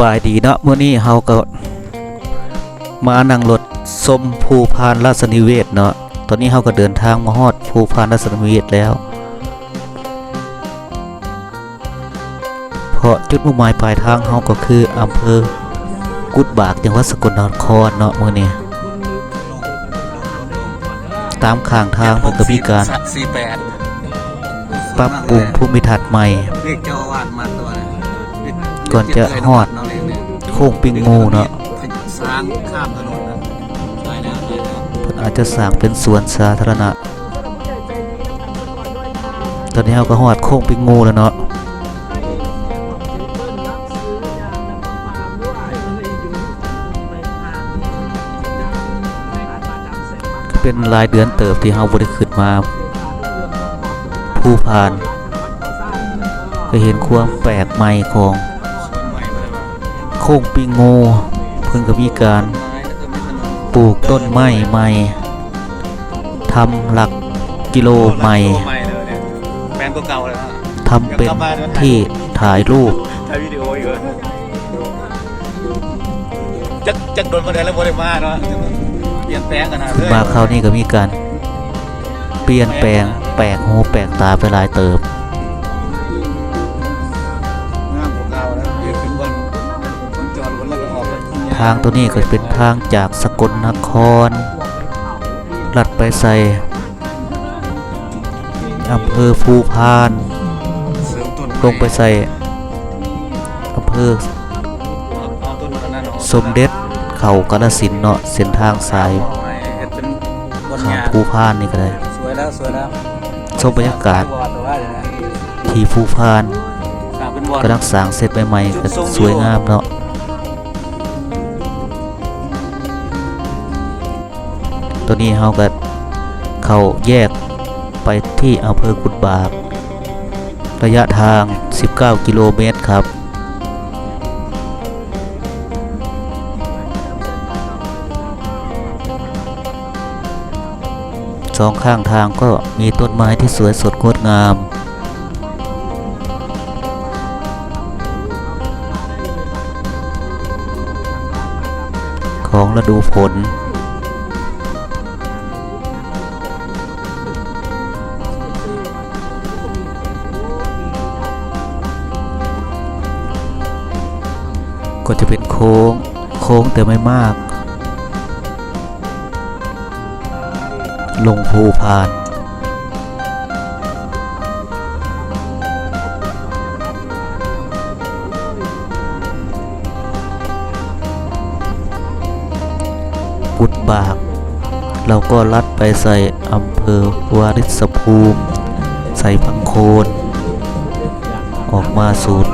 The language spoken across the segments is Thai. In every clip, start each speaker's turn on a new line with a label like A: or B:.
A: บายดีเนาะมื้อนี้เฮาก็มานั่งรถชมภูพานราชนิเวศเนาะตอนนี้เฮาก็เดินทางมาฮอดภูพานราชนิเวศแล้ว เพราะจุดมุ่งหมายปลายทางเฮาก็คืออำเภอกุดบากจังหวัดสกลนครเนาะมื้อนี้ตามข้างทางเพิ่นก็มีการ
B: สี่แปด
A: ปรับปรุงภูมิทัศน์ใหม่
B: เรียกเจ้าอาวาสมา
A: ก่อนจะฮอดโค้งปิงงูเนาะ
B: สร้างข้ามถนนนะใช่แล้วใช่แล้ว
A: เพิ่นอาจจะสร้างเป็นสวนสาธารณะ ตอนนี้เราก็หอดโค้งปิงงูแล้วเนาะเป็นรายเดือนเติบที่เฮาบ่ได้ขึ้นมาผู้ผ่าน ก็เห็นความแปลกใหม่ของ โค้งปิงงูเพิ่นก็มีการ
B: ไม้แล้วก็มีถนน
A: ปลูกต้นไม้ใหม่ทำหลักกิโลใหม่
B: ใหม่เลยเนี่ยแปลงเก่าๆเลยนะ
A: ทำเป็นที่ถ่ายรูป
B: ถ่ายวิดีโออยู่จักจักโดนประเด็นแล้วบ่ได้มาเนาะเปลี่ยนแปลงกันนะเลย
A: มาคราวนี้ก็มีการเปลี่ยนแปลงแปลกหูแปลกตาไปหลายเติบ
B: ทา
A: งตัวนี้ก็เป็นทางจากสกลนครลัดไปใส่อำเภอภูพานลงไปใส่อำเภอสมเด็จเขากาลสินเนาะเส้นทางสายข้ามภูพานนี่ก็ได้ชมบรรยากาศที่ภูพาน
B: กลางเป็นวอด
A: กำลังสร้างเสร็จใหม่ๆก็สวยงามเนาะ ตัวนี้เฮาก็เข้าแยกไปที่อำเภอกุดบาก ระยะทาง 19 กิโลเมตรครับ สองข้างทางก็มีต้นไม้ที่สวยสดงดงามของฤดูฝน ก็จะเป็นโค้ง โค้งแต่ไม่มาก ลงภูพานกุดบาก เราก็ลัดไปใส่อำเภอวาริศภูมิ ใส่พังโคน ออกมาสูด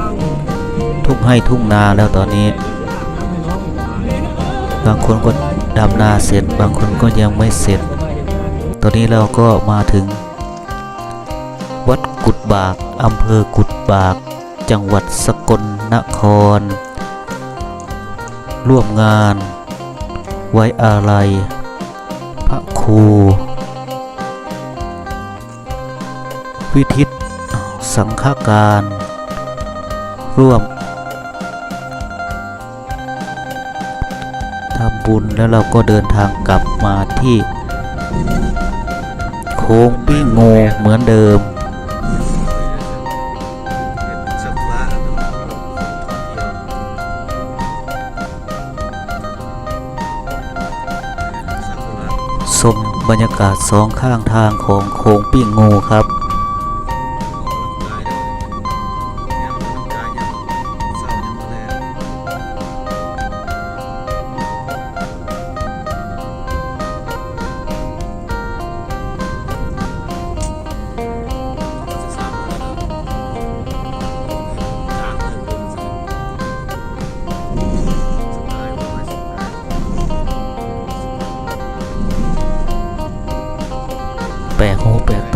A: ทุ่งให้ทุ่งนาแล้วตอนนี้ บางคนก็ดำนาเสร็จ บางคนก็ยังไม่เสร็จ ตอนนี้เราก็มาถึง วัดกุดบากอำเภอกุดบาก จังหวัดสกลนคร ร่วมงาน ไว้อาลัยพระครู วิทิตสังฆการ ร่วม ทำบุญแล้วเราก็เดินทางกลับมาที่ โค้งปิ้งโงเหมือนเดิม ชมบรรยากาศสองข้างทางของโค้งปิ้งโงูครับ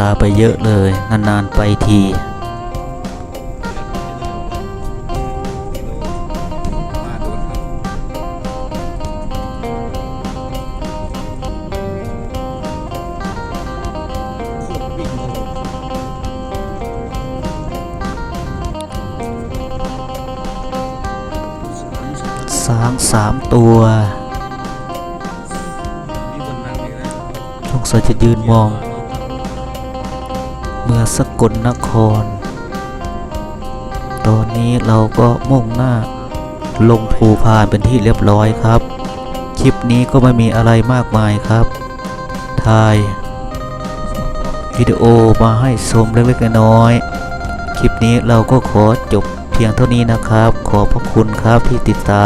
A: าไปเยอะเลย นานๆไปที
B: ส
A: ช้างสามตัว
B: มีคนนั่งนี่นะ
A: สงสัยจะยืนมองเมื่อสกลนคร ตอนนี้เราก็มุ่งหน้าลงภูพานเป็นที่เรียบร้อยครับ คลิปนี้ก็ไม่มีอะไรมากมายครับ ถ่ายวิดีโอมาให้ชมเล็กๆน้อยๆคลิปนี้เราก็ขอจบเพียงเท่านี้นะครับ ขอบพระคุณครับที่ติดตาม